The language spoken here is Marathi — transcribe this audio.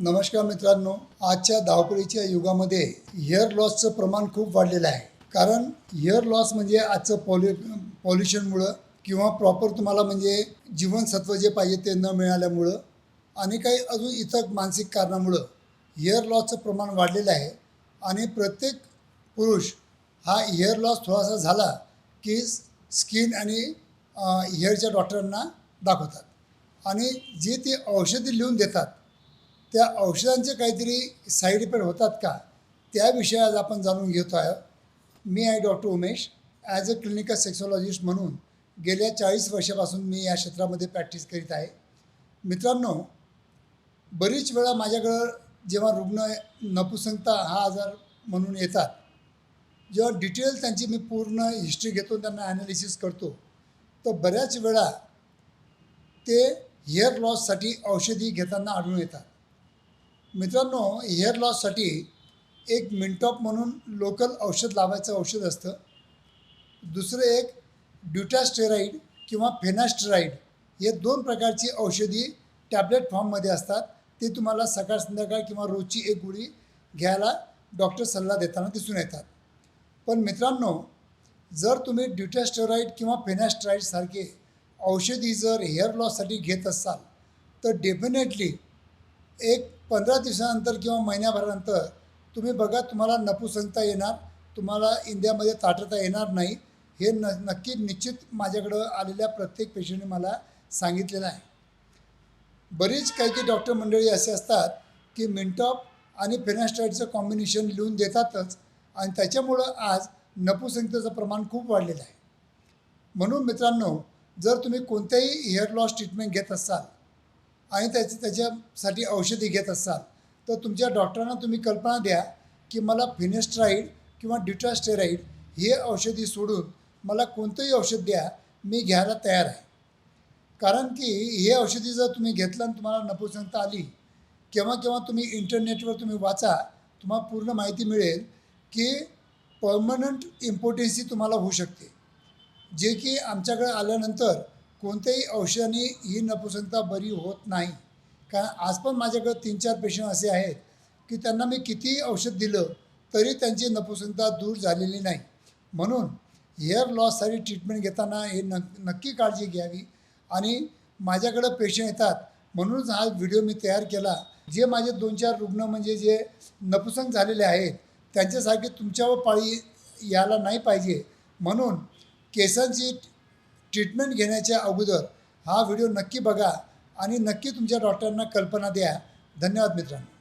नमस्कार मित्रांनो आजच्या धावपळीच्या युगामध्ये हेअर लॉसचं प्रमाण खूप वाढलेलं आहे. कारण हेअर लॉस म्हणजे आजचं पॉल्यु पॉल्युशनमुळं किंवा प्रॉपर तुम्हाला म्हणजे जीवनसत्व जे पाहिजे ते न मिळाल्यामुळं आणि काही अजून इतर मानसिक कारणामुळं हेअर लॉसचं प्रमाण वाढलेलं आहे. आणि प्रत्येक पुरुष हा हेअर लॉस थोडासा झाला की स्किन आणि हेअरच्या डॉक्टरांना दाखवतात. आणि जे ते औषधी लिहून देतात त्या औषधांचे काहीतरी साईड इफेक्ट होतात का? त्याविषयी आज आपण जाणून घेतो आहे मी आहे doctor Umesh. As a clinical sexologist म्हणून गेल्या चाळीस वर्षापासून मी या क्षेत्रामध्ये प्रॅक्टिस करीत आहे. मित्रांनो बरीच वेळा माझ्याकडं जेव्हा रुग्ण नपुसंगता हा आजार म्हणून येतात जेव्हा डिटेल त्यांची मी पूर्ण हिस्ट्री घेतो त्यांना ॲनालिसिस करतो तर बऱ्याच वेळा ते हेअर लॉससाठी औषधी घेताना आढळून येतात. मित्रांनो हेअर लॉससाठी एक मिनटॉप म्हणून लोकल औषध लावायचं औषध असतं. दुसरं एक ड्युटास्टेराईड किंवा फेनास्टेराईड हे दोन प्रकारची औषधी टॅबलेट फॉर्ममध्ये असतात. ते तुम्हाला सकाळ संध्याकाळ किंवा रोजची एक गोळी घ्यायला डॉक्टर सल्ला देताना दिसून येतात. पण मित्रांनो जर तुम्ही ड्युटास्टेरॉईड किंवा फेनास्ट्राईडसारखे औषधी जर हेअर लॉससाठी घेत असाल तर डेफिनेटली एक पंधरा दिवसानंतर किंवा महिन्याभरानंतर तुम्ही बघा तुम्हाला नपुसंगता येणार तुम्हाला इंडियामध्ये ताटता येणार नाही. हे न नक्की निश्चित माझ्याकडं आलेल्या प्रत्येक पेशंटने मला सांगितलेलं आहे. बरीच काही काही डॉक्टर मंडळी असे असतात की मिनटॉप आणि फेनास्टाईडचं कॉम्बिनेशन लिहून देतातच आणि त्याच्यामुळं आज नपुसंगतेचं प्रमाण खूप वाढलेलं आहे. म्हणून मित्रांनो जर तुम्ही कोणत्याही हेअर लॉस ट्रीटमेंट घेत असाल आणि त्याची त्याच्यासाठी औषधी घेत असाल तर तुमच्या डॉक्टरांना तुम्ही कल्पना द्या की मला फिनेस्ट्राईड किंवा ड्युटास्टेराईड हे औषधी सोडून मला कोणतंही औषध द्या मी घ्यायला तयार आहे. कारण की हे औषधी जर तुम्ही घेतलं आणि तुम्हाला नपुसंगता आली केव्हा केव्हा तुम्ही इंटरनेटवर तुम्ही वाचा तुम्हाला पूर्ण माहिती मिळेल की पर्मनंट इम्पॉर्टन्सी तुम्हाला होऊ शकते. जे की आमच्याकडे आल्यानंतर कोणत्याही औषधाने ही नपुसंगता बरी होत नाही. कारण आज पण माझ्याकडे तीन चार पेशंट असे आहेत की त्यांना मी कितीही औषध दिलं तरी त्यांची नपुसंगता दूर झालेली नाही. म्हणून हेअर लॉससाठी ट्रीटमेंट घेताना हे न नक्की काळजी घ्यावी आणि माझ्याकडं पेशंट येतात म्हणूनच हा व्हिडिओ मी तयार केला. जे माझे दोन चार रुग्ण म्हणजे जे नपुसंग झालेले आहेत त्यांच्यासारखे तुमच्यावर पाळी यायला नाही पाहिजे. म्हणून केसांची ट्रीटमेंट घेण्याच्या अगोदर हा व्हिडिओ नक्की बघा आणि नक्की तुमच्या डॉक्टरांना कल्पना द्या. धन्यवाद मित्रांनो.